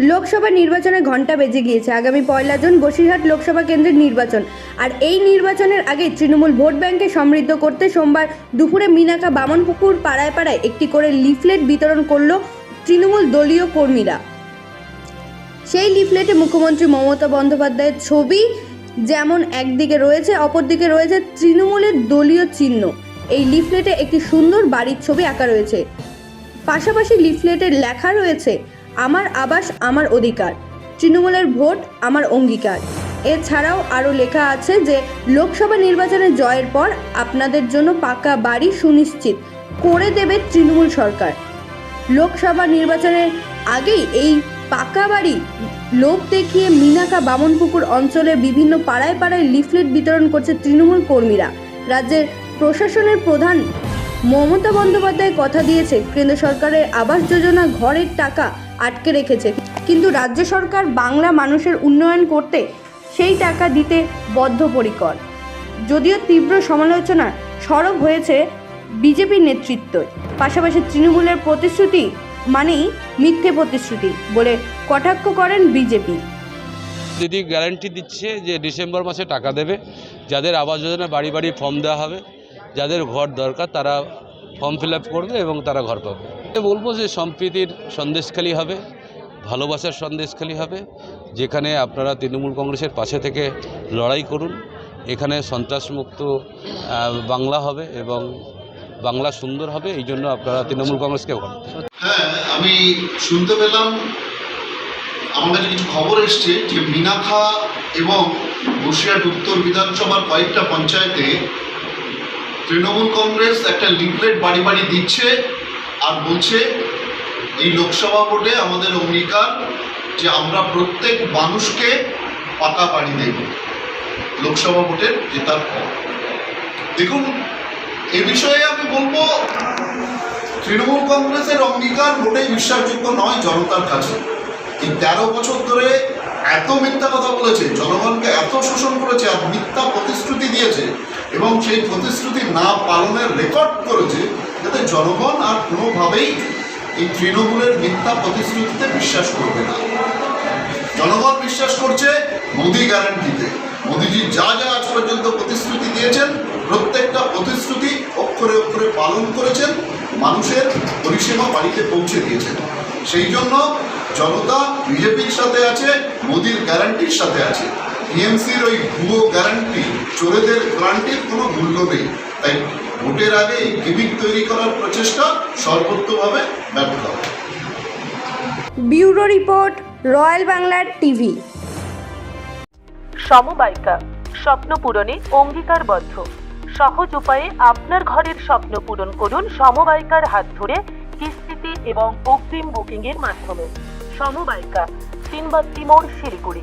লোকসভা নির্বাচনে ঘণ্টা বেজে গিয়েছে। আগামী পয়লা জুন বসিরহাট লোকসভা কেন্দ্রের নির্বাচন। আর এই নির্বাচনের আগে তৃণমূল ভোট ব্যাংকে সমৃদ্ধ করতে সোমবার দুপুরে মিনাকা বামনপুকুর পাড়ায় পাড়ায় একটি করে লিফলেট বিতরণ করল তৃণমূল দলীয় কর্মীরা। সেই লিফলেটে মুখ্যমন্ত্রী মমতা বন্দ্যোপাধ্যায়ের ছবি যেমন একদিকে রয়েছে, অপরদিকে রয়েছে তৃণমূলের দলীয় চিহ্ন। এই লিফলেটে একটি সুন্দর বাড়ির ছবি আঁকা রয়েছে। পাশাপাশি লিফলেটে লেখা রয়েছে আমার আবাস আমার অধিকার। তৃণমূলের ভোট আমার অঙ্গীকার। এছাড়াও আরও লেখা আছে যে, লোকসভা নির্বাচনে জয়ের পর আপনাদের জন্য পাকা বাড়ি সুনিশ্চিত করে দেবে তৃণমূল সরকার। লোকসভা নির্বাচনের আগেই এই পাকা বাড়ি লোক দেখিয়ে মিনাকা বামনপুকুর অঞ্চলের বিভিন্ন পাড়ায় পাড়ায় লিফলেট বিতরণ করছে তৃণমূল কর্মীরা। রাজ্যের প্রশাসনের প্রধান মমতা বন্দ্যোপাধ্যায় কথা দিয়েছে, কেন্দ্র সরকারের আবাস যোজনা ঘরের টাকা আটকে রেখেছে। কিন্তু রাজ্য সরকার বাংলা মানুষের উন্নয়ন করতে সেই টাকা দিতে বদ্ধপরিকর। যদিও তীব্র সমালোচনা সরব হয়েছে বিজেপির নেতৃত্ব। পাশাপাশি তৃণমূলের প্রতিশ্রুতি মানেই মিথ্যে প্রতিশ্রুতি বলে কটাক্ষ করেন বিজেপি। দিদি গ্যারান্টি দিচ্ছে যে ডিসেম্বর মাসে টাকা দেবে, যাদের আবাস যোজনা বাড়ি বাড়ি ফর্ম দেওয়া হবে, যাদের ঘর দরকার, তারা ফর্ম ফিল করবে এবং তারা ঘর পাবে। বলব যে সম্প্রীতির সন্দেশখালি হবে, ভালোবাসার সন্দেশখালি হবে, যেখানে আপনারা তৃণমূল কংগ্রেসের পাশে থেকে লড়াই করুন। এখানে সন্ত্রাসমুক্ত বাংলা হবে এবং বাংলা সুন্দর হবে, এই জন্য আপনারা তৃণমূল কংগ্রেসকে হ্যাঁ আমি শুনতে পেলাম কাছে কিছু খবর এসছে যে মিনাখা এবং বসিরহাট উত্তর বিধানসভার কয়েকটা পঞ্চায়েতে তৃণমূল কংগ্রেস একটা লিফলেট বাড়ি বাড়ি দিচ্ছে আর বলছে, এই লোকসভা ভোটে আমাদের অঙ্গীকার যে আমরা প্রত্যেক মানুষকে পাকা বাড়ি দেব, লোকসভা ভোটের জেতার পর। দেখুন, এ বিষয়ে আমি বলব, তৃণমূল কংগ্রেসের অঙ্গীকার মোটেই বিশ্বাসযোগ্য নয় জনতার কাছে। এই তেরো বছর ধরে এত মিথ্যা কথা বলেছে, জনগণকে এত শোষণ করেছে আর মিথ্যা প্রতিশ্রুতি দিয়েছে এবং সেই প্রতিশ্রুতি না পালনের রেকর্ড করেছে যাতে জনগণ আর কোনোভাবেই এই তৃণমূলের মিথ্যা প্রতিশ্রুতিতে বিশ্বাস করবে না। জনগণ বিশ্বাস করছে মোদি গ্যারান্টিতে। মোদিজি যা যা আজ পর্যন্ত প্রতিশ্রুতি দিয়েছেন, প্রত্যেকটা প্রতিশ্রুতি অক্ষরে অক্ষরে পালন করেছেন, মানুষের পরিষেবা বাড়িতে পৌঁছে দিয়েছেন। সেই জন্য জনতা বিজেপির সাথে আছে, মোদির গ্যারান্টির সাথে আছে। টিএমসির ওই ভুয়ো গ্যারান্টি, চোরেদের গ্যারান্টির কোনো মূল্য নেই। তাই ভোটের আগে গিমিক তৈরি করার প্রচেষ্টা সর্বোত্তভাবে ব্যর্থ হবে। ব্যুরো রিপোর্ট রয়্যাল বাংলার টিভি। সমবায়িকা স্বপ্ন পূরণে অঙ্গীকারবদ্ধ। সহজ উপায়ে আপনার ঘরের স্বপ্ন পূরণ করুন সমবায়িকার হাত ধরে কিস্তিতে এবং অগ্রিম বুকিংয়ের মাধ্যমে। সমবায়িকা তিনবাত্তি মোড় শিলিগুড়ি।